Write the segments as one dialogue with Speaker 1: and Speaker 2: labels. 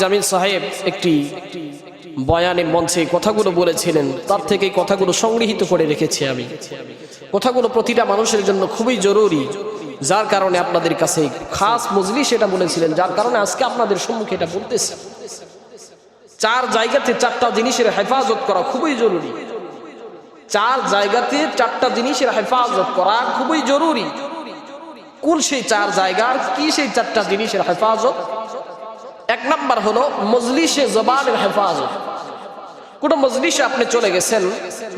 Speaker 1: জামিল সাহেব একটি বয়ানের মঞ্চে কথাগুলো বলেছিলেন। তার থেকে কথাগুলো সংগৃহীত করে রেখেছি আমি। কথাগুলো প্রতিটা মানুষের জন্য খুবই জরুরি, যার কারণে আপনাদের কাছে খাস মজলি সেটা বলেছিলেন, যার কারণে আজকে আপনাদের সম্মুখে এটা বলতেছি। চার জায়গাতে চারটা জিনিসের হেফাজত করা খুবই জরুরি। চার জায়গাতে চারটা জিনিসের হেফাজত করা খুবই জরুরি। কোন সেই চার জায়গার, কি সেই চারটা জিনিসের হেফাজত? এক নাম্বার হলো মজলিসে জবানের হেফাজত। কোন মজলিসে আপনি চলে গেছেন,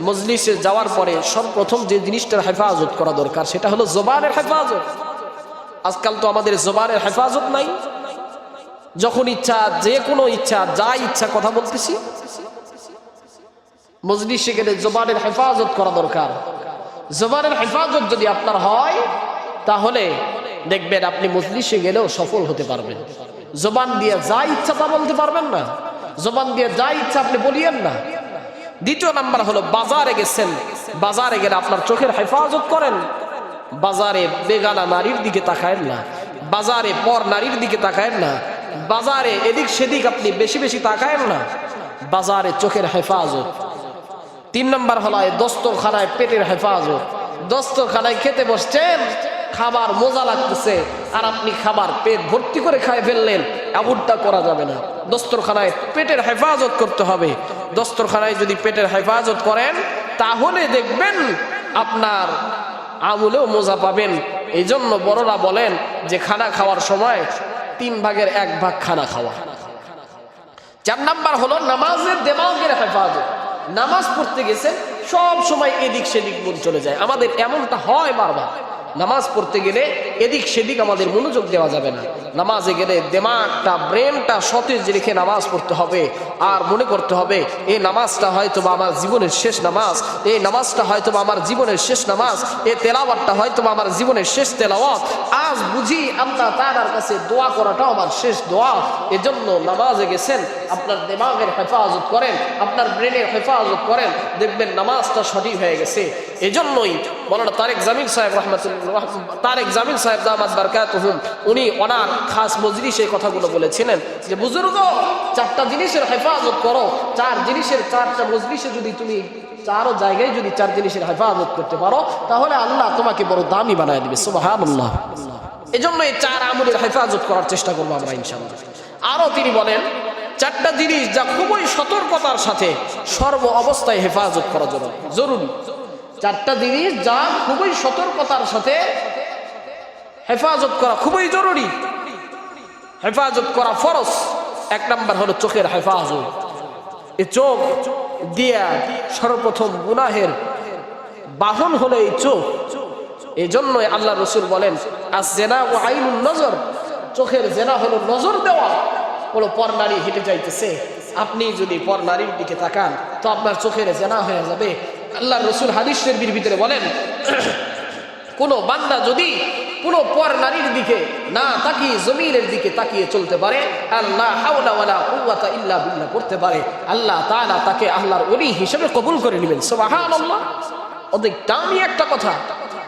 Speaker 1: মজলিসে যাওয়ার পরে সর্বপ্রথম যে জিনিসটার হেফাজত করা দরকার সেটা হলো জবানের হেফাজত। আজকাল তো আমাদের জবানের হেফাজত নাই। যখন ইচ্ছা, যে কোনো ইচ্ছা, যা ইচ্ছা কথা বলতেছি, মজলিসে গেলে জবানের হেফাজত করা দরকার। জবানের হেফাজত যদি আপনার হয়, তাহলে দেখবেন আপনি মজলিসে গেলেও সফল হতে পারবেন। জবান দিয়ে যা ইচ্ছা তা বলতে পারবেন না। জবান দিয়ে যা ইচ্ছা আপনি বলিয়েন না। দ্বিতীয় নাম্বার হলো বাজারে গেছেন। বাজারে গেলে আপনার চোখের হেফাজত করেন। বাজারে বেগানা নারীর দিকে তাকায়েন না। বাজারে পর নারীর দিকে তাকায়েন না। বাজারে এদিক সেদিক আপনি বেশি বেশি তাকায়েন না। বাজারে চোখের হেফাজত। তিন নম্বর হলায় দস্তরখানায় পেটের হেফাজত। দস্তরখানায় খেতে বসছেন। খাবার মজা লাগতেছে। আর আপনি খাবার পেট ভর্তি করে খায় ফেললেন, এমনটা করা যাবে না। দস্তরখানায় পেটের হেফাজত করতে হবে। দস্তরখানায় যদি পেটের হেফাজত করেন, তাহলে দেখবেন আপনার আমুলেও মজা পাবেন। এই জন্য বড়রা বলেন যে, খানা খাওয়ার সময় তিন ভাগের এক ভাগ খানা খাওয়া। চার নাম্বার হলো নামাজের দেমাগের হেফাজত। নামাজ পড়তে গেছেন, সব সময় এদিক সেদিক মন চলে যায়। আমাদের এমনটা হয় বারবার। নামাজ পড়তে গেলে এদিক সেদিক আমাদের মনোযোগ দেওয়া যাবে না। নামাজে গেলে দেমাগটা, ব্রেনটা সতেজ রেখে নামাজ পড়তে হবে। আর মনে করতে হবে এই নামাজটা হয়তো বা আমার জীবনের শেষ নামাজ এই নামাজটা হয়তো বা আমার জীবনের শেষ নামাজ এই তেলাওয়াতটা হয়তো বা আমার জীবনের শেষ তেলাওয়াত। আজ বুঝি আল্লাহ তাআলার কাছে দোয়া করাটাও আমার শেষ দোয়া। এজন্য নামাজে গেছেন, আপনার দেমাগের হেফাজত করেন, আপনার ব্রেনের হেফাজত করেন। দেখবেন নামাজটা সঠিক হয়ে গেছে। এজন্যই মৌলানা তারেক জামিল সাহেব রহমতুল্লাহ তারেক জামিল সাহেব দামাদ বারকাত উনি ওনার খাস মজলিসে এই কথাগুলো বলেছিলেন যে, বুজুর্গ, চারটা জিনিসের হেফাজত করো। চার জিনিসের, চারটা মজলিসে যদি তুমি, চারো জায়গায় যদি চার জিনিসের হেফাজত করতে পারো, তাহলে আল্লাহ তোমাকে বড় দামি বানায় দিবে। সুবহানাল্লাহ। এজন্য এই চার আমলের হেফাজত করার চেষ্টা করব আমরা ইনশাআল্লাহ। আরও তিনি বলেন, চারটা জিনিস যা খুবই সতর্কতার সাথে সর্ব অবস্থায় হেফাজত করা জরুরি জরুরি। চারটা জিনিস যা খুবই সতর্কতার সাথে হেফাজত করা খুবই জরুরি। হেফাজত করা ফরজ। এক নাম্বার হলো চোখের হেফাজত। এই চোখ দিয়া সর্বপ্রথম গুনাহের বাহন হলো এই চোখ। এই জন্যই আল্লাহ রসুল বলেন আজ জেনা ও আইনুল নজর। চোখের জেনা হলো নজর দেওয়া। কোনো পর নারী হেঁটে যাইতেছে। আপনি যদি পর নারীর দিকে তাকান, তো আপনার চোখের জেনা হয়ে যাবে। আল্লাহ রসুল হাদিসের ভিতরে বলেন, কোনো বান্দা যদি কোনো পর নারীর দিকে না তাকিয়ে, জমিনের দিকে তাকিয়ে চলতে পারে, আল্লাহ ইল্লা বিল্লাহ করতে পারে। আল্লাহ তাআলা তাকে আল্লাহর ওলি হিসেবে কবুল করে নেবেন। সুবহানাল্লাহ। অনেক দামি একটা কথা।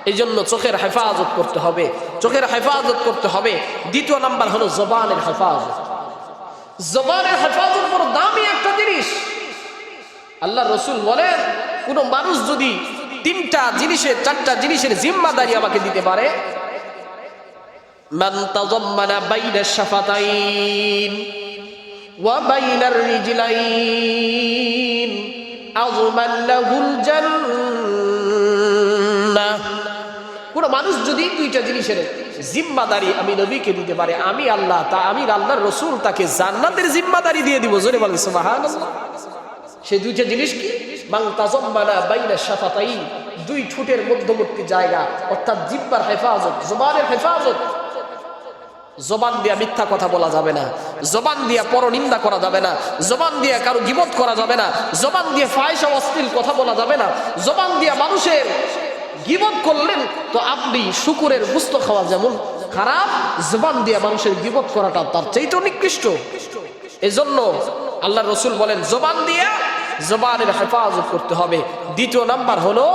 Speaker 1: এই জন্য চোখের হেফাজত করতে হবে। চোখের হেফাজত করতে হবে। দ্বিতীয় নাম্বার হলো জবানের হেফাজত। জবানের হেফাজত বড় দামি একটা জিনিস। আল্লাহ রসুল বলেন কোন মানুষ যদি তিনটা জিনিসের চারটা জিনিসের জিম্মাদারি আমাকে দিতে পারে من تضمن بين الشفتين وبين الرجلين أضمن له الجنة কোন মানুষ যদি দুইটা জিনিসের জিম্মাদারি আমি নবীকে দিতে পারে আমি আল্লাহ তা আমি আল্লাহর রসুল তাকে জান্নাতের জিম্মাদারি দিয়ে দিব জোরে বলেন সুবহানাল্লাহ সেই দুইটা জিনিস কি দুই ঠোঁটের মধ্যবর্তী জায়গা, অর্থাৎ জিব্বার হেফাজত, জবানের হেফাজত। জবান দিয়া মিথ্যা কথা বলা যাবে না। জবান দিয়া পরনিন্দা করা যাবে না। জবান দিয়া কারও গিবত করা যাবে না। জবান দিয়ে ফায়সা অশ্লীল কথা বলা যাবে না। জবান দিয়া মানুষের গিবত করলেন তো আপনি শুকুরের গুস্ত খাওয়া যেমন খারাপ, জবান দিয়া মানুষের গিবত করাটা তার চাইতেও নিকৃষ্ট। এজন্য আল্লাহ রসুল বলেন, জবান দিয়া জবানের হেফাজত করতে হবে। দ্বিতীয় নাম্বার হলো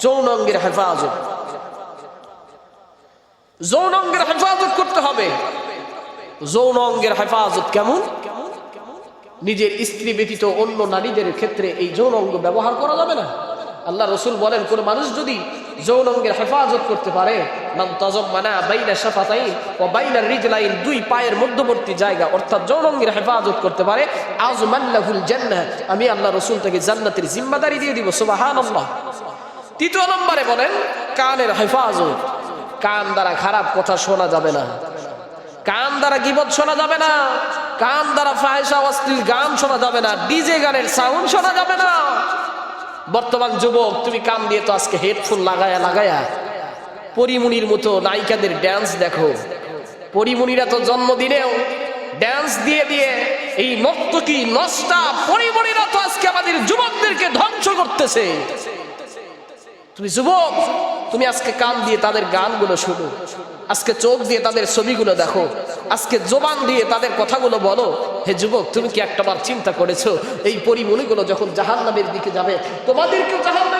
Speaker 1: যৌনাঙ্গের হেফাজত। যৌনাঙ্গের হেফাজত করতে হবে। যৌন অঙ্গের হেফাজত কেমন? নিজের স্ত্রী ব্যতীত অন্য নারীদের ক্ষেত্রে এই যৌন অঙ্গ ব্যবহার করা যাবে না। আল্লাহ রসুল বলেন, কোন মানুষ যদি যৌন অঙ্গের হেফাজত করতে পারে ও দুই পায়ের মধ্যবর্তী জায়গা, অর্থাৎ হেফাজত করতে পারে। আমি আল্লাহ রসুল তাকে দিয়ে দিব তৃতীয় বলেন, কানের হেফাজত। কান দ্বারা খারাপ কথা শোনা যাবে না। কান দ্বারা গিবত শোনা যাবে না। কান দ্বারা অশ্লীল গান শোনা যাবে না। ডিজে গানের সাউন্ড শোনা যাবে না। বর্তমান যুবক, তুমি কান দিয়ে তো আজকে হেডফোন লাগায়া লাগায়া। পরিমুনির মতো নায়িকাদের ড্যান্স দেখো। পরিমুনিরা তো জন্মদিনেও ড্যান্স দিয়ে দিয়ে এই নর্তকী নষ্টা পরিমণিরা তো আজকে আমাদের যুবকদেরকে ধ্বংস করতেছে। তুমি যুবক, তুমি আজকে কান দিয়ে তাদের গানগুলো শুনো। আজকে চোখ দিয়ে তাদের ছবিগুলো দেখো। আজকে জোবান দিয়ে তাদের কথাগুলো বলো। হে যুবক, তুমি কি একটাবার চিন্তা করেছ? এই পরিমণিগুলো যখন জাহান নামের দিকে যাবে, তোমাদেরকেও জাহান নামের দিকে টেনে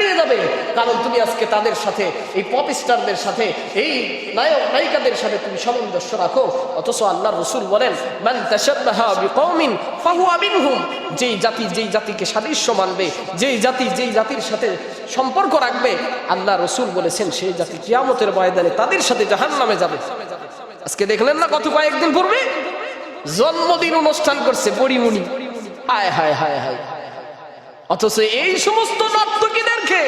Speaker 1: নিয়ে যাবে। কারণ তুমি আজকে তাদের সাথে, এই পপ স্টারদের সাথে, এই নায়ক, নায়িকাদের সাথে তুমি সামঞ্জস্য রাখো। অথচ আল্লাহ রসুল বলেন যেই জাতি যেই জাতিকে সাদৃশ্য মানবে, যেই জাতি যেই জাতির সাথে সম্পর্ক রাখবে, আল্লাহ রসুল বলেছেন, সেই জাতি কিয়ামতের ময়দানে তাদের সাথে জাহান নামে যাবে। আজকে দেখলেন না কত কয়েকদিন পূর্বে? জন্মদিন অনুষ্ঠান করছে পরিমণি হায় হায় হায় হায়। অথচ এই সমস্ত নর্তকীদেরকে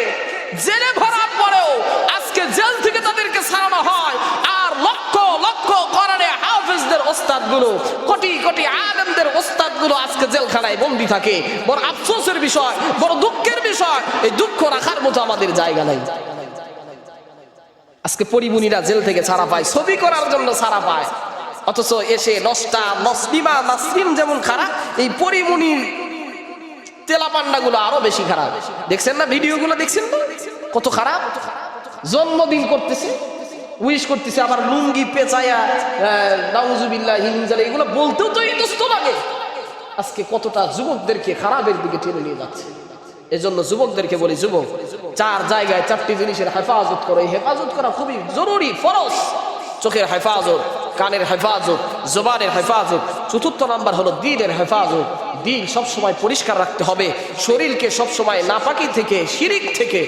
Speaker 1: জেলে ভরার পরেও আজকে জেল থেকে তাদেরকে ছাড়ানো হয়। আর লক্ষ লক্ষ কোরআনে হাফেজদের ওস্তাদগুলো কোটি কোটি আলেমদের ওস্তাদগুলো আজকে জেলখানায় বন্দি থাকে। বড় আফসোসের বিষয়, বড় দুঃখের বিষয়, এই দুঃখ রাখার মতো আমাদের জায়গা নাই। আজকে পরিমুনিরা জেল থেকে ছাড়া পায়, ছবি করার জন্য ছাড়া পায়। অথচ এসে নষ্টা, নসলিমা, নাসরিন যেমন খারাপ, এই পরিমুনির তেলাপান্ডা গুলো আরও বেশি খারাপ। দেখছেন না ভিডিও গুলো দেখছেন না কত খারাপ? জন্মদিন করতেছে উইশ করতেছে, আবার লুঙ্গি পেঁচায়া নাউজুবিল্লাহ হিংজালে এগুলো বলতেও তো এই দোস্ত লাগে। আজকে কতটা যুবকদেরকে খারাপের দিকে টেনে নিয়ে যাচ্ছে। এজন্য যুবকদেরকে বলি, যুবক, চার জায়গায় চারটি জিনিসের হেফাজত করো। হেফাজত করা খুবই জরুরি, ফরজ। চোখের হেফাজত, কানের হেফাজত, জোবানের হেফাজত চতুর্থ নাম্বার হলো দিনের হেফাজত। দিন সবসময় পরিষ্কার রাখতে হবে। শরীরকে সবসময় নাপাকি থেকে, শিরিক থেকে,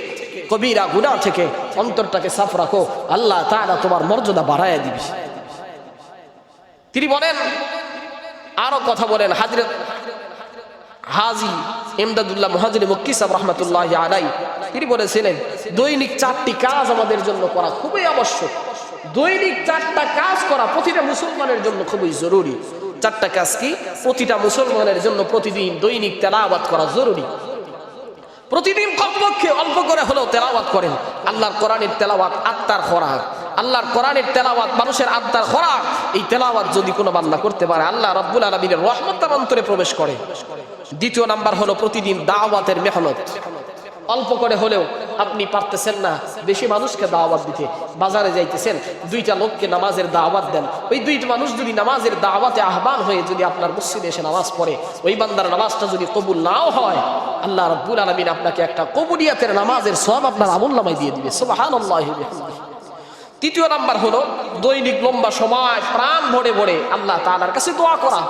Speaker 1: কবিরা গুণা থেকে অন্তরটাকে সাফ রাখো। আল্লাহ তাআলা তোমার মর্যাদা বাড়ায় দিবি। তিনি বলেন, আরও কথা বলেন, হাজরত হাজি এমদাদুল্লাহ মহাজির মক্কি সাহেব রহমতুল্লাহ আলাই তিনি বলেছিলেন, দৈনিক চারটি কাজ আমাদের জন্য করা খুবই আবশ্যক। দৈনিক চারটা কাজ করা প্রতিটা মুসলমানের জন্য খুবই জরুরি। চারটা কাজ কি? প্রতিটা মুসলমানের জন্য প্রতিদিন দৈনিক তেলাওয়াত করা জরুরি। প্রতিদিন কমপক্ষে অল্প করে হলেও তেলাওয়াত করেন। আল্লাহর কোরআনের তেলাওয়াত আত্মার খোরাক। আল্লাহর কোরআনের তেলাওয়াত মানুষের আত্মার খোরাক। এই তেলাওয়াত যদি কোনো বান্দা করতে পারে, আল্লাহ রব্বুল আলমিনের রহমত তার অন্তরে প্রবেশ করে। দ্বিতীয় নাম্বার হলো প্রতিদিন দাওয়াতের মেহনত। অল্প করে হলেও আপনি পারতেছেন না। বেশি মানুষকে দাওয়াত দিতে। বাজারে যাইতেছেন, দুইটা লোককে নামাজের দাওয়াত দেন। ওই দুইটা মানুষ যদি নামাজের দাওয়াতে আহ্বান হয়ে যদি আপনার মসজিদে এসে নামাজ পড়ে, ওই বান্দার নামাজটা যদি কবুল নাও হয়, আল্লাহ রব্বুল আলমিন আপনাকে একটা কবুলিয়াতের নামাজের সব আপনার আমল নামাই দিয়ে দিবে। সুবাহান তৃতীয় নাম্বার হলো, দৈনিক লম্বা সময়, প্রাণ ভরে ভরে আল্লাহ তালার কাছে দোয়া করা।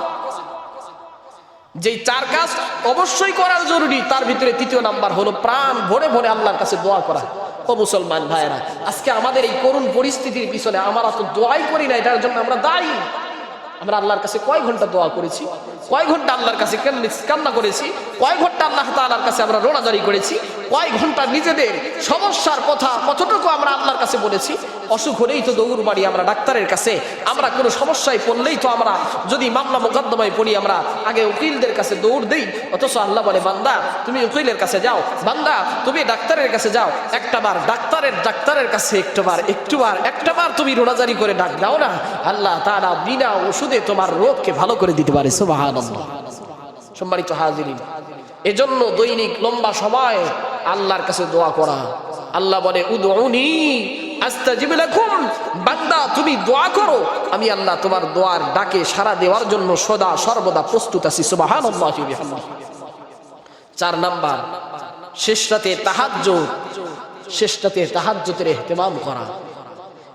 Speaker 1: যেই চার কাজ অবশ্যই করার জরুরি, তার ভিতরে তৃতীয় নাম্বার হলো প্রাণ ভরে ভরে আল্লাহর কাছে দোয়া করা। ও মুসলমান ভাইয়েরা, আজকে আমাদের এই করুণ পরিস্থিতির পিছনে আমরা তো দোয়াই করি না, এটার জন্য আমরা দায়ী। আমরা আল্লাহর কাছে কয় ঘণ্টা দোয়া করেছি? কয় ঘণ্টা আল্লাহর কাছে কান্না করেছি? কয় ঘণ্টা আল্লাহ তাআলার কাছে আমরা রোনাজারি করেছি? কয় ঘণ্টা নিজেদের সমস্যার কথা, কতটুকু আমরা আল্লাহর কাছে বলেছি? অসুখ হলেই তো দৌড় বাড়ি আমরা ডাক্তারের কাছে। আমরা কোনো সমস্যায় পড়লেই তো আমরা যদি মামলা মোকদ্দমায় পড়ি আমরা আগে উকিলদের কাছে দৌড় দেই। অথচ আল্লাহ বলে, বান্দা, তুমি উকিলের কাছে যাও। বান্দা, তুমি ডাক্তারের কাছে যাও। একটাবার ডাক্তারের ডাক্তারের কাছে একটাবার একটুবার একটাবার তুমি রোনাজারি করে ডাক দাও না। আল্লাহ তারা বিনা ওষুধে তোমার রোগকে ভালো করে দিতে পারে সম্মানিত হাজিরিন, এজন্য দৈনিক লম্বা সময় আল্লাহর কাছে দোয়া করা। আল্লাহ বলে লাকুম বান্দা, তুমি দোয়া করো। আমি আল্লাহ তোমার দোয়ার ডাকে সারা দেওয়ার জন্য সদা সর্বদা প্রস্তুত আছি বিহামদিহি। চার নাম্বার, শেষ রাতে তাহাজ্জুদ। শেষ রাতে তাহাজ্জুদের ইহতিমাম করা।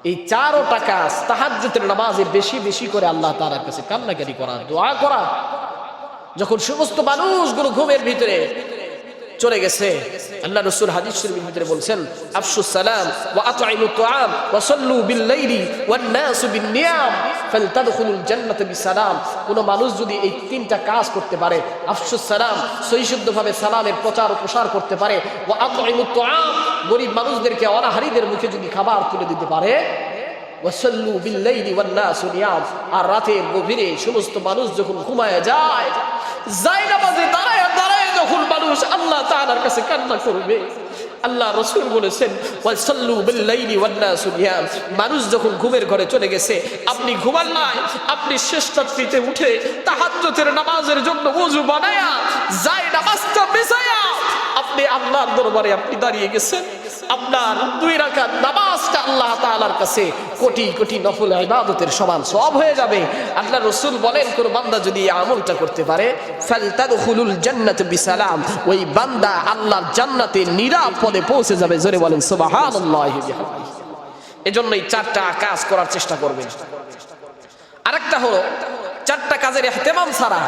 Speaker 1: এই চারোটা কাজ তাহাজ্জুদের নামাজের বেশি বেশি করে আল্লাহ তাআলার কাছে কান্নাকারি করা, দোয়া করা। যখন সমস্ত মানুষগুলো ঘুমের ভিতরে চলে গেছে। আল্লাহ রসুল হাদিস শরীফের ভিতরে বলছেন, আফসুস সালাম ওয়া আতঈমু তুআম ওয়া সাল্লু বিল লাইলি ওয়ান নাসু বিন নিয়াম ফালতাদখুলুল জান্নাতা বিসালাম। কোন মানুষ যদি এই তিনটা কাজ করতে পারে, আফসুস সালাম সহিশুদ্ধভাবে সালামের প্রচার প্রসার করতে পারে, ওয়া আতঈমু তুআম, গরিব মানুষদেরকে অনাহারীদের মুখে যদি খাবার তুলে দিতে পারে ওয়াসাল্লু বিল্লাইলি ওয়ান নাসু নিয়াম, আর রাতের গভীরে সমস্ত মানুষ যখন ঘুমায় যায় যায় নামাজে দাঁড়ায় যখন মানুষ আল্লাহ তাআলার কাছে কান্না করবে, আল্লাহ রসুল বলেছেন মানুষ যখন ঘুমের ঘরে চলে গেছে, আপনি ঘুমান নাই, আপনি শেষ রাত্রিতে উঠে তাহাজ্জুদের নামাজের জন্য ওযু বানায়া, যায় নামাজটা বেসায়া আপনি আল্লাহর দরবারে আপনি দাঁড়িয়ে গেছেন। আপনার দুই রাকাত নামাজটা আল্লাহ তাআলার কাছে কোটি কোটি নফল ইবাদতের সমান সব হয়ে যাবে। আল্লাহ রসুল বলেন, কোন বান্দা যদি আমলটা করতে পারে, ফালতাদখুলুল জান্নাত বিসালাম, ওই বান্দা আল্লাহর জান্নাতে নিরাপদে পৌঁছে যাবে। জোরে বলেন, সুবহানাল্লাহি এজন্য এই চারটা কাজ করার চেষ্টা করবেন। আরেকটা হলো, চারটা কাজের এহতেমাম ছাড়া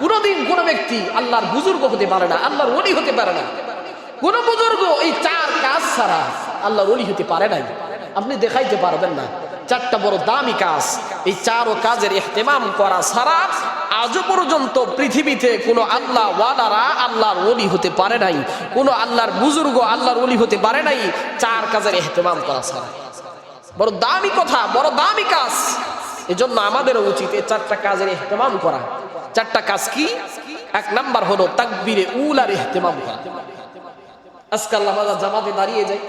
Speaker 1: কোনোদিন কোনো ব্যক্তি আল্লাহর বুজুর্গ হতে পারে না, আল্লাহর ওলি হতে পারে না। কোন বুজুর্গ এই চার কাজ ছাড়া আল্লাহর ওলি হতে পারে নাই। আপনি দেখাইতে পারবেন না। চারটা বড় দামি কাজ। এই চার ও কাজের এহতেমাম করা ছাড়া আজও পর্যন্ত পৃথিবীতে কোনো আল্লাহ ওয়ালারা আল্লাহর ওলি হতে পারে নাই। কোনো আল্লাহর বুজুর্গ আল্লাহর ওলি হতে পারে নাই চার কাজের এহতেমাম করা ছাড়া। বড় দামি কথা, বড় দামি কাজ। এজন্য আমাদেরও উচিত এই চারটা কাজের এহতেমাম করা। চারটা কাজ কি? এক নাম্বার হলো তাকবীরে উলার এহতেমাম করা। আজকাল আমরা জামাতে দাঁড়িয়ে যাই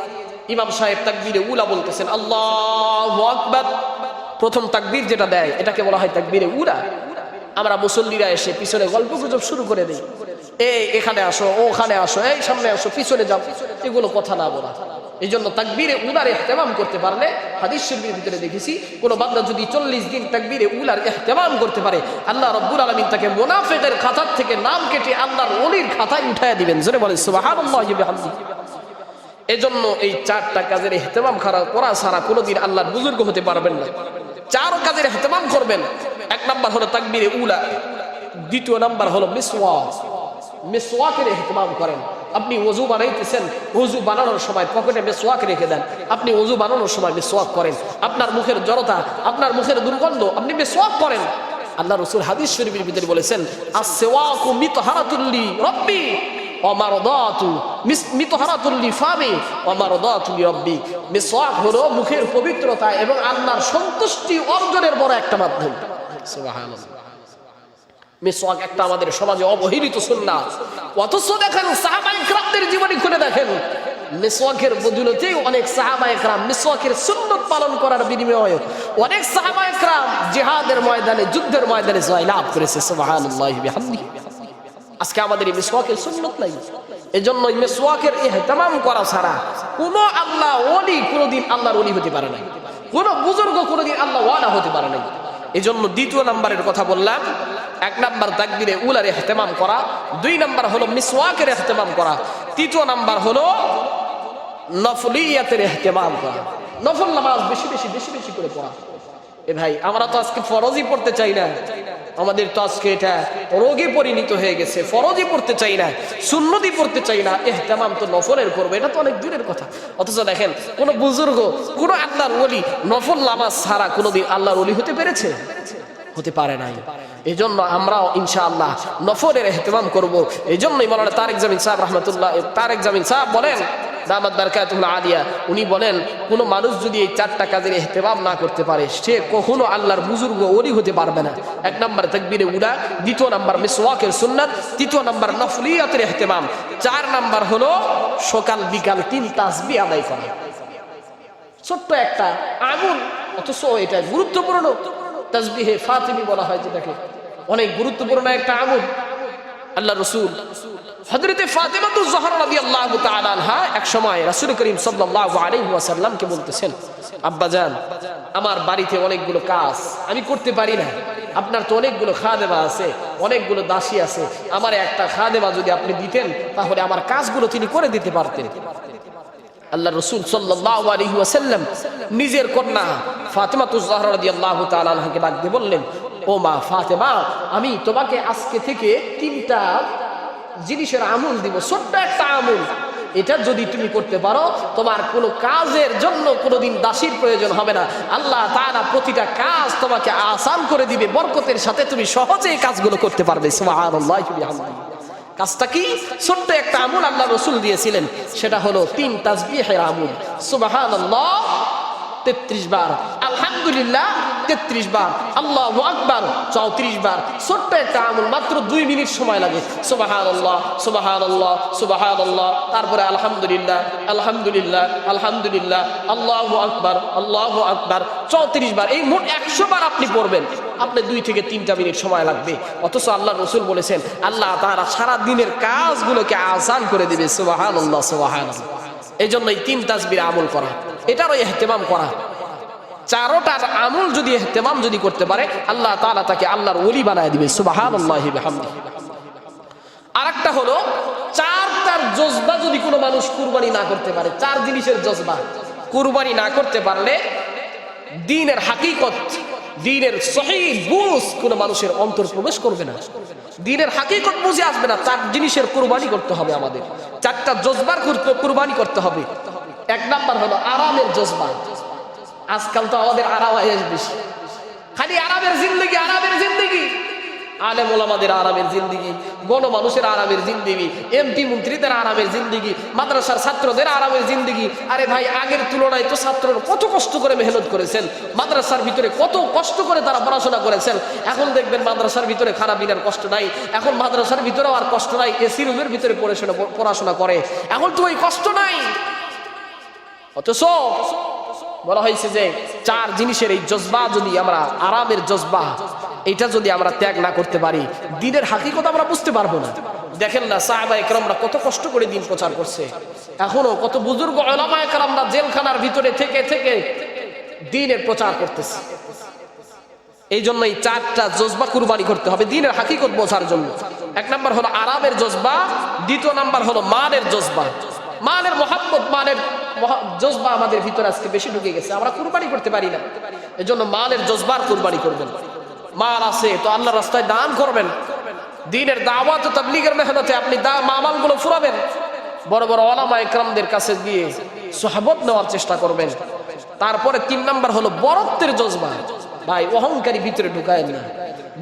Speaker 1: ইমাম সাহেব তাকবীরে উলা বলতেছেন, আল্লাহ আকবার। প্রথম তাকবীর যেটা দেয়, এটাকে বলা হয় তাকবীরে উলা। আমরা মুসল্লিরা এসে পিছনে গল্প গুজব শুরু করে দিই। এই, এখানে আসো, ওখানে আসো, এই সামনে আসো, পিছনে যাও। এগুলো কথা না বলা। এই জন্য তাকবীরে উলার এহতেমাম করতে পারলে হাদিস শরীফের ভিতরে দেখেছি, কোনো বান্দা যদি চল্লিশ দিন তাকবীরে উলার এহতেমাম করতে পারে, আল্লাহ রব্বুল আলমিন তাকে মোনাফেকের খাতার থেকে নাম কেটে আল্লাহর অলির খাতায় উঠায় দিবেন। জোরে বলে এজন্য এই চারটা কাজের এহতেমাম খারাপ করা ছাড়া কোনোদিন আল্লাহর বুজুর্গ হতে পারবেন না। চার কাজের এহতেমাম করবেন। এক নাম্বার হলো তাকবীরে উলা, দ্বিতীয় নাম্বার হলো মিসওয়াক। মিসওয়াকের এহতেমাম করেন। আপনি ওযু বানাইতেছেন, ওযু বানানোর সময় পকেটে মিসওয়াক রেখে দেন। আপনি ওযু বানানোর সময় মিসওয়াক করেন। আপনার মুখের জড়তা, আপনার মুখের দুর্গন্ধ, আপনি মিসওয়াক করেন। আল্লাহ রসুল হাদিস শরীফের ভিতরে বলেছেন মুখের পবিত্রতা এবং আল্লাহর সন্তুষ্টি অর্জনের বড় একটা মাধ্যম। সুবহানাল্লাহ। মিসওয়াক একটা আমাদের সমাজে অবহেলিত সুন্না অথচ দেখেন সাহাবা ইকরামদের জীবনী খুলে দেখেন। মিসওয়াকের বদুলতে অনেক সাহাবা ইকরাম মিসওয়াকের সুন্নত পালন করার বিনিময়ে অনেক সাহাবা ইকরাম জিহাদের ময়দানে, যুদ্ধের ময়দানে জয় লাভ করেছে। সুবহানাল্লাহি বিহামদিহি। আজকে আমাদের এই মিসওয়াকের সুন্নত নাই। এজন্য মিসওয়াকের ইহতিমাম করা ছাড়া কোনো আল্লাহ ওলি কোনোদিন আল্লাহর ওলি হতে পারে নাই। কোনো বুজুর্গ কোনোদিন আল্লাহ ওয়ালা হতে পারে নাই। এজন্য দ্বিতীয় নাম্বারের কথা বললাম এক নাম্বার তাকবিরে উলার এহতেমাম করা, দুই নাম্বার হলো মিসওয়াকের এহতেমাম করা, তৃতীয় নাম্বার হলো নফলিয়াতের এহতেমাম করা। নফল নামাজ বেশি বেশি বেশি বেশি করে পড়া। এ ভাই, আমরা তো আজকে ফরজই পড়তে চাই না। আমাদের তো আজকে এটা রোগে পরিণত হয়ে গেছে, ফরজই পড়তে চাই না সুন্নতি পড়তে চাই না। এহতেমাম তো নফলের করব, এটা তো অনেক দূরের কথা। অথচ দেখেন, কোন বুজুর্গ, কোন আল্লাহর ওলি নফল নামাজ ছাড়া কোনোদিন আল্লাহর ওলি হতে পেরেছে? হতে পারে নাই। এই জন্য আমরাও ইনশাআল্লাহ নফলের এহতেমাম করব। এই জন্যই মৌলানা তারেক জামিন সাহেব রহমতুল্লাহ তারেক জামিন সাহেব বলেন, দামাত বারকাতুল্লাহ আলিয়া, উনি বলেন, কোনো মানুষ যদি এই চারটা কাজের এহতেমাম না করতে পারে, সে কখনো আল্লাহর বুজুর্গ ওলি হতে পারবে না। এক নম্বর তাকবীরে উলা, দ্বিতীয় নাম্বার মিসওয়াকের সুন্নাত, তৃতীয় নাম্বার নফলিয়াতের এহতেমাম, চার নাম্বার হলো সকাল, বিকাল তিন তাসবি আদায় করা। ছোট্ট একটা আগুন অথচ এটা গুরুত্বপূর্ণ। তাসবিহে ফাতিমি বলা হয় যেটাকে। অনেক গুরুত্বপূর্ণ একটা আমল। আল্লাহ রসুল হযরতে ফাতেমা তো জহর আনহা এক সময় করিম বলতেছেন আমার বাড়িতে অনেকগুলো কাজ, আমি করতে পারি না। আপনার তো অনেকগুলো খাদেমা আছে, অনেকগুলো দাসী আছে। আমার একটা খাদেমা যদি আপনি দিতেন, তাহলে আমার কাজগুলো তিনি করে দিতে পারতেন। আল্লাহ রসুল সাল্লাহ আলহি ওয়াসাল্লাম নিজের কন্যা ফাতেমা তুজাহর রাদিয়াল্লাহু তাআলা আনহাকে ডাক দিয়ে বললেন, ও মা ফাতেমা, আমি তোমাকে আজকে থেকে তিনটা জিনিসের আমল দিব, ছোট্ট একটা আমল। এটা যদি তুমি করতে পারো, তোমার কোনো কাজের জন্য কোনোদিন দাসীর প্রয়োজন হবে না। আল্লাহ তারা প্রতিটা কাজ তোমাকে আসান করে দিবে, বরকতের সাথে তুমি সহজে কাজগুলো করতে পারবে। কাজটা কি? ছোট্ট একটা আমুল আল্লাহ রসুল দিয়েছিলেন। সেটা হলো তিন তাসবিহের আমল। সুবাহান তেত্রিশ বার। আলহামদুলিল্লাহ, তেত্রিশ বার। আল্লাহ আকবার, চৌত্রিশ বার। ছোট্ট একটা আমল, মাত্র দুই মিনিট সময় লাগে। সুবাহান আল্লাহ সুবাহান আল্লাহ সুবাহান আল্লাহ তারপরে আলহামদুলিল্লাহ আলহামদুলিল্লাহ আলহামদুলিল্লাহ। আল্লাহ আকবার আল্লাহ আকবার। চৌত্রিশ বার, এই মোট একশো বার আপনি পড়বেন। আপনি দুই থেকে তিনটা মিনিট সময় লাগবে। অথচ আল্লাহ রসুল বলেছেন, আল্লাহ তারা সারা দিনের কাজগুলোকে আসান করে দিবে। সুবাহান আল্লাহ সুবাহান এই জন্য এই তিন তাসবির আমল করা। এটারও এহতেমাম করা। চারোটার আমল যদি এহতেমাম যদি করতে পারে, আল্লাহ তাআলা তাকে আল্লাহর ওলি বানায় দিবে। সুবাহান আল্লাহ আরেকটা হলো, চারটার জজবা যদি কোনো মানুষ কুরবানি না করতে পারে, চার জিনিসের জজবা। কুরবানি না করতে পারলে দিনের হাকিকত, দিনের সহি কোনো মানুষের অন্তর প্রবেশ করবে না। দিনের হাকিকত বুঝে আসবে না, চার জিনিসের কুরবানি করতে হবে আমাদের। চারটা জজবার কুরবানি করতে হবে। এক নাম্বার হলো আরামের জজবা। আজকাল তো আমাদের আরাম আয়েস বেশি। খালি আরামের জিন্দগি আরামের জিন্দগি। আলেম ওলামাদের আরামের জিন্দিগি গণ মানুষের আরামের জিন্দিগি এমপি মন্ত্রীদের আরামের জিন্দিগি, মাদ্রাসার ছাত্রদের আরামের জিন্দিগি। আরে ভাই, আগের তুলনায় তো ছাত্ররা কত কষ্ট করে মেহনত করেছেন। মাদ্রাসার ভিতরে কত কষ্ট করে তারা পড়াশোনা করেছেন। এখন দেখবেন মাদ্রাসার ভিতরে খারাপ দিনের কষ্ট নাই। এখন মাদ্রাসার ভিতরেও আর কষ্ট নাই। এসি রুমের ভিতরে পড়াশোনা পড়াশোনা করে। এখন তো ওই কষ্ট নাই। অথচ বলা হয়েছে যে চার জিনিসের এই জজবা যদি আমরা আরামের জজবা, এটা যদি আমরা ত্যাগ না করতে পারি, দিনের হাকিকত আমরা বুঝতে পারব না। দেখেন না, সাহাবা একরামরা কত কষ্ট করে দিন প্রচার করছে। এখনও কত বুজুর্গ ওলামা একরামরা জেলখানার ভিতরে থেকে থেকে দিনের প্রচার করতেছে। এই জন্য এই চারটা জজবা কুরবানি করতে হবে দিনের হাকিকত বোঝার জন্য। এক নাম্বার হলো আরামের জজবা, দ্বিতীয় নাম্বার হলো মানের জজবা। মানের মহাব্বত, মানের জজবা আমাদের ভিতরে আজকে বেশি ঢুকে গেছে। আমরা কুরবানি করতে পারি না। এই জন্য মানের জজবার কুরবানি করবেন। মাল আছে, তো আল্লাহ রাস্তায় দান করবেন। দিনের দাওয়াত তাবলিগের মেহনতে আপনি দা, মামালগুলো ফুরাবেন। বড় বড় ওলামা একরামদের কাছে গিয়ে সোহাবত নেওয়ার চেষ্টা করবেন। তারপরে তিন নাম্বার হলো বরত্বের জজবা ভাই, অহংকারী ভিতরে ঢুকায় না।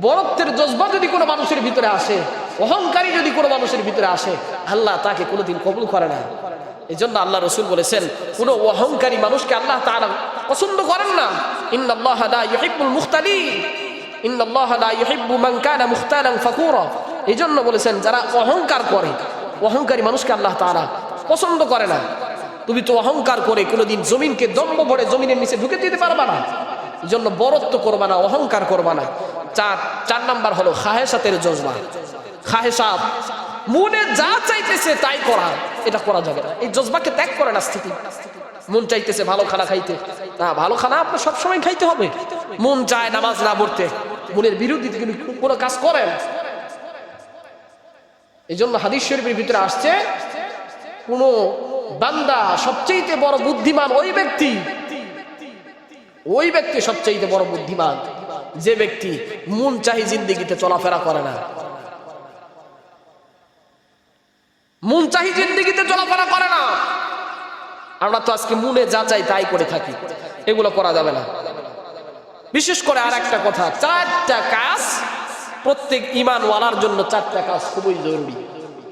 Speaker 1: বরত্বের জজবা যদি কোনো মানুষের ভিতরে আসে অহংকারী যদি কোনো মানুষের ভিতরে আসে, আল্লাহ তাকে কোনোদিন কবুল করে না। এই জন্য আল্লাহ রসুল বলেছেন, কোনো অহংকারী মানুষকে আল্লাহ তারা পছন্দ করেন না। ইন্নাল্লাহ লা ইউহিব্বুল মুখতালিন। ইন্নাল্লাহ লা ইউহিব্বু মান কানা মুখতালান এই জন্য বলেছেন, যারা অহংকার করে, অহংকারী মানুষকে আল্লাহ তাআলা পছন্দ করে না। তুমি তো অহংকার করে কোনোদিন জমিনকে দম্ব ভরে জমিনের নিচে ঢুকে দিতে পারবা না। এই জন্য বরত্ব করবা না, অহংকার করবা না। চার চার নাম্বার হলো খাহেসাতের জজবা। মনে যা চাইতেছে তাই করা। এটা করা যাবে না। এই জজবাকে ত্যাগ করে না স্থিতি। মন চাইতেছে ভালো খানা খাইতে। না, ভালো খানা সবসময় খাইতে হবে। মন চায় নামাজ না পড়তে। মনের কিন্তু কোনো কাজ করেন এই জন্য হাদিস শরীফের ভিতরে আসছে, কোন বান্দা সবচেয়ে বড় বুদ্ধিমান ওই ব্যক্তি ওই ব্যক্তি সবচেয়ে বড় বুদ্ধিমান। যে ব্যক্তি মন চাহি জিন্দিগিতে চলাফেরা করে না। মন চাহি জিন্দিগিতে চলাফেরা করে না। আমরা তো আজকে মনে যা চাই তাই করে থাকি। এগুলো করা যাবে না। বিশেষ করে আর একটা কথা, চারটা কাজ, প্রত্যেক ইমান ওয়ালার জন্য চারটা কাজ খুবই জরুরি।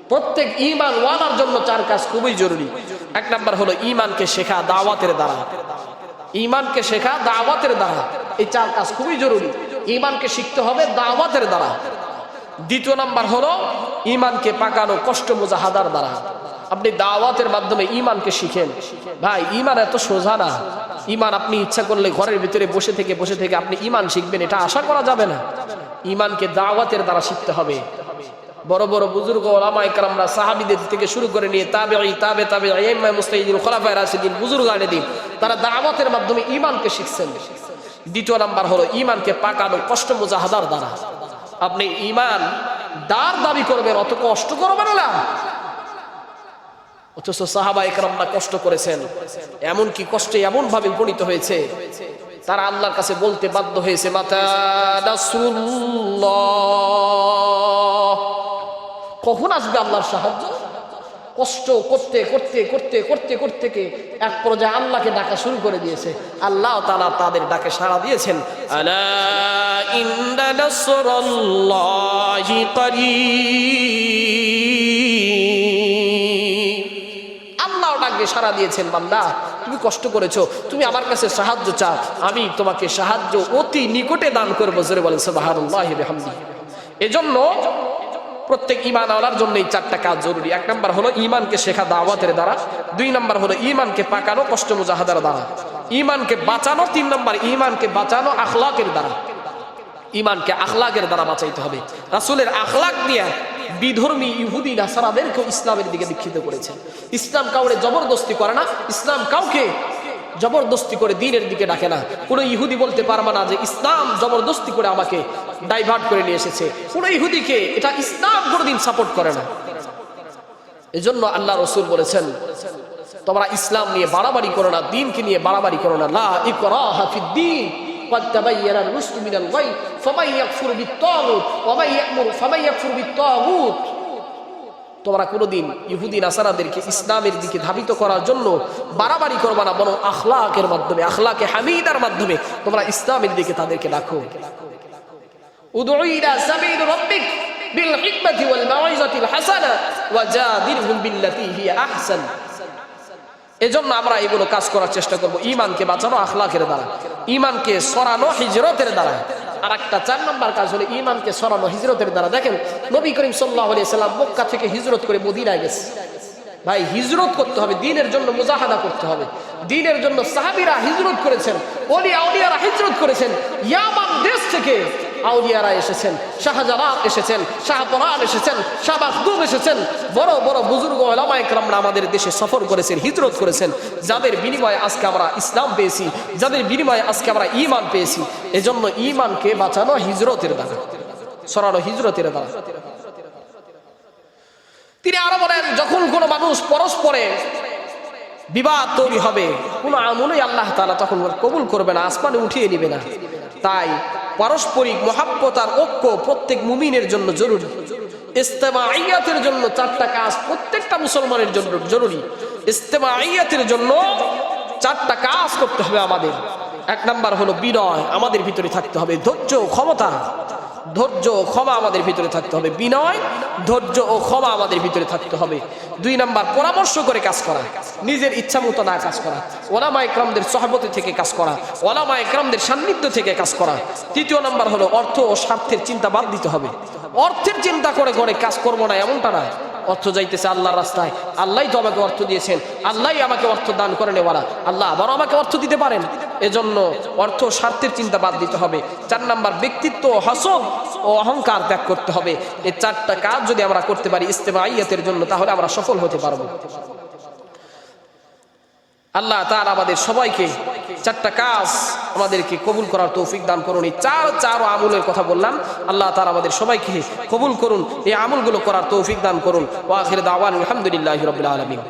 Speaker 1: প্রত্যেক ইমান ওয়ালার জন্য চার কাজ খুবই জরুরি। এক নাম্বার হলো ইমানকে শেখা দাওয়াতের দ্বারা। ইমানকে শেখা দাওয়াতের দ্বারা। এই চার কাজ খুবই জরুরি। ইমানকে শিখতে হবে দাওয়াতের দ্বারা। দ্বিতীয় নাম্বার হলো ইমানকে পাকানো কষ্ট মোজাহাদার দ্বারা। আপনি দাওয়াতের মাধ্যমে ইমানকে শিখেন। ভাই ইমান এত সোজা না। ইমান আপনি ইচ্ছা করলে ঘরের ভিতরে বসে থেকে বসে থেকে আপনি ইমান শিখবেন, এটা আশা করা যাবে না। ইমানকে দাওয়াতের দ্বারা শিখতে হবে। বড় বড় বুজুর্গ ওলামা সাহাবিদের থেকে শুরু করে নিয়ে তাবে তাবে তাবে মুস্তাহিদিন খোলাফায় রাশিদিন, বুজুর্গ আনে দিন তারা দাওয়াতের মাধ্যমে ইমানকে শিখছেন। দ্বিতীয় নাম্বার হলো ইমানকে পাকানো কষ্ট মুজাহাদার দ্বারা। আপনি ইমান দার দাবি করবেন, অত কষ্ট করবেন না। অথচ সাহাবা একরামরা কষ্ট করেছেন এমন কি কষ্টে এমন ভাবে উপনীত হয়েছে। তারা আল্লাহর কাছে বলতে বাধ্য হয়েছে কখন আসবে আল্লাহর সাহায্য? কষ্ট করতে করতে করতে করতে করতে কে এক পর্যায়ে আল্লাহকে ডাকা শুরু করে দিয়েছে। আল্লাহ তালা তাদের ডাকে সাড়া দিয়েছেন। আল্লাহ ডাকে সাড়া দিয়েছেন বান্দা তুমি কষ্ট করেছ তুমি আমার কাছে সাহায্য চাও আমি তোমাকে সাহায্য অতি নিকটে দান করব জোরে বলেন সুবহানাল্লাহি বিহামদি এজন্য প্রত্যেক ইমান আওয়ার জন্য এই চারটা কাজ জরুরি। এক নম্বর হলো ইমানকে শেখা দাওয়াতের দ্বারা। দুই নম্বর হলো ইমানকে পাকানো, কষ্ট মুজাহাদার দ্বারা। ইমানকে বাঁচানো, তিন নম্বর ইমানকে বাঁচানো আখলাকের দ্বারা। ইমানকে আখলাকের দ্বারা বাঁচাইতে হবে। রাসূলের আখলাক দিয়ে বিধর্মী ইহুদি, নাসারাদেরকেও ইসলামের দিকে দীক্ষিত করেছে। ইসলাম কাউরে জবরদস্তি করে না, ইসলাম কাউকে জবরদস্তি করে দিনের দিকে ডাকে না। কোনো ইহুদি বলতে পারবে না যে, ইসলাম জবরদস্তি করে আমাকে ডাইভার্ট করে নিয়ে এসেছে কোনো ইহুদিকে এটা ইসলাম কোনোদিন সাপোর্ট করে না এজন্য আল্লাহ রসুল বলেছেন তোমরা ইসলাম নিয়ে বাড়াবাড়ি করো না দিনকে নিয়ে বাড়াবাড়ি করো না লা ইকরাহা ফিদ্দিন قد تبين الرشد من الغي فمن يكفر بالطاغوت ومن يأمر فمن يكفر بالطاغوت তোমরা কোনোদিন ইহুদি নাসারাদেরকে ইসলামের দিকে ধাবিত করার জন্য বাড়াবাড়ি করবা না বরং আখলাকের মাধ্যমে আখলাকে হামিদার মাধ্যমে তোমরা ইসলামের দিকে তাদেরকে ডাকো উদউ ইলা সাবিল রাব্বিক বিল হিকমাতি ওয়াল মাউইজাতিল হাসানা ওয়াজাদিরহুম বিল্লাতি হিয়া আহসান। এজন্য আমরা এগুলো কাজ করার চেষ্টা করব ইমানকে বাঁচানো আখলাকের দ্বারা ইমানকে সরানো হিজরতের দ্বারা। আর একটা চার নম্বর কাজ হলো ইমানকে সরানো হিজরতের দ্বারা। দেখেন, নবী করিম সাল্লাহ সাল্লাম মক্কা থেকে হিজরত করে মদিনায় গেছে। ভাই, হিজরত করতে হবে, দিনের জন্য মুজাহাদা করতে হবে। দিনের জন্য সাহাবিরা হিজরত করেছেন অলিয়া অলিয়ারা হিজরত করেছেন। ইয়ামান দেশ থেকে আউলিয়ারা এসেছেন, শাহজালাল এসেছেন শাহপরান এসেছেন, শাহ এসেছেন। বড় বড় বুজুর্গ ওলামা আমাদের দেশে সফর করেছেন, হিজরত করেছেন। যাদের বিনিময়ে আজকে আমরা ইসলাম পেয়েছি, যাদের বিনিময়ে আজকে আমরা ইমান পেয়েছি, এজন্য ইমানকে বাঁচানো হিজরতের দ্বারা, সরানো হিজরতের দ্বারা। তিনি আরও বলেন, যখন কোনো মানুষ পরস্পরে বিবাদ তৈরি হবে, কোনো আমলই আল্লাহ তালা তখন কবুল করবে না, আসমানে উঠিয়ে নিবে না। তাই পারস্পরিক মহাব্বত আর ঐক্য প্রত্যেক মুমিনের জন্য জরুরি। ইস্তেমাইয়াতের জন্য চারটা কাজ প্রত্যেকটা মুসলমানের জন্য জরুরি। ইস্তেমাইয়াতের জন্য চারটা কাজ করতে হবে আমাদের। এক নাম্বার হলো বিনয়, আমাদের ভিতরে থাকতে হবে ধৈর্য, ক্ষমতা। ধৈর্য ও ক্ষমা আমাদের ভিতরে থাকতে হবে। বিনয়, ধৈর্য ও ক্ষমা আমাদের ভিতরে থাকতে হবে। দুই নাম্বার, পরামর্শ করে কাজ করা। নিজের ইচ্ছা মতো না কাজ করা। ওলামা একরামদের সহবতি থেকে কাজ করা। ওলামা একরামদের সান্নিধ্য থেকে কাজ করা। তৃতীয় নাম্বার হলো অর্থ ও স্বার্থের চিন্তা বাদ দিতে হবে। অর্থের চিন্তা করে করে কাজ করব না এমনটা না। অর্থ যাইতেছে আল্লাহর রাস্তায়। আল্লাহ তো আমাকে অর্থ দিয়েছেন। আল্লাহ আমাকে অর্থ দান করে নেওয়ারা আল্লাহ আবারও আমাকে অর্থ দিতে পারেন। এজন্য অর্থ স্বার্থের চিন্তা বাদ দিতে হবে। চার নাম্বার, ব্যক্তিত্ব হাসব ও অহংকার ত্যাগ করতে হবে। এই চারটা কাজ যদি আমরা করতে পারি ইস্তেমাইয়াতের জন্য, তাহলে আমরা সফল হতে পারব। আল্লাহ তার আমাদের সবাইকে চারটা কাজ আমাদেরকে কবুল করার তৌফিক দান করুন। এই চার চার আমলের কথা বললাম। আল্লাহ তার আমাদের সবাইকে কবুল করুন। এই আমলগুলো করার তৌফিক দান করুন। ওয়াখির দাওয়ান আলহামদুলিল্লাহ রবিল আলমিন।